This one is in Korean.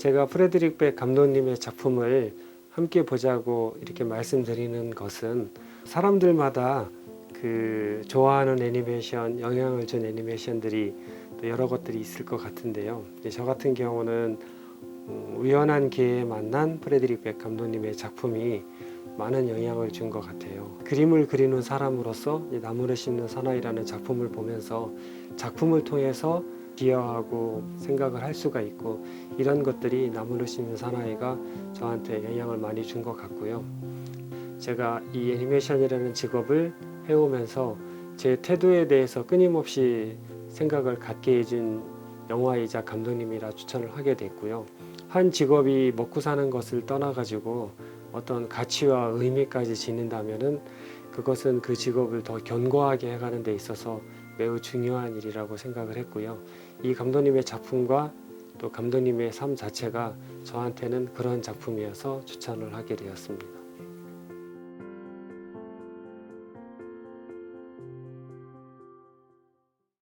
제가 프레드릭 백 감독님의 작품을 함께 보자고 이렇게 말씀드리는 것은 사람들마다 그 좋아하는 애니메이션, 영향을 준 애니메이션들이 또 여러 것들이 있을 것 같은데요. 저 같은 경우는 음, 우연한 기회에 만난 프레드릭 백 감독님의 작품이 많은 영향을 준 것 같아요. 그림을 그리는 사람으로서 이 나무를 심는 사나이라는 작품을 보면서 작품을 통해서 기여하고 생각을 할 수가 있고 이런 것들이 나무를 심는 사나이가 저한테 영향을 많이 준 것 같고요. 제가 이 애니메이션이라는 직업을 해오면서 제 태도에 대해서 끊임없이 생각을 갖게 해준 영화이자 감독님이라 추천을 하게 됐고요. 한 직업이 먹고 사는 것을 떠나가지고 어떤 가치와 의미까지 지닌다면은 그것은 그 직업을 더 견고하게 해가는 데 있어서 매우 중요한 일이라고 생각을 했고요. 이 감독님의 작품과 또 감독님의 삶 자체가 저한테는 그런 작품이어서 추천을 하게 되었습니다.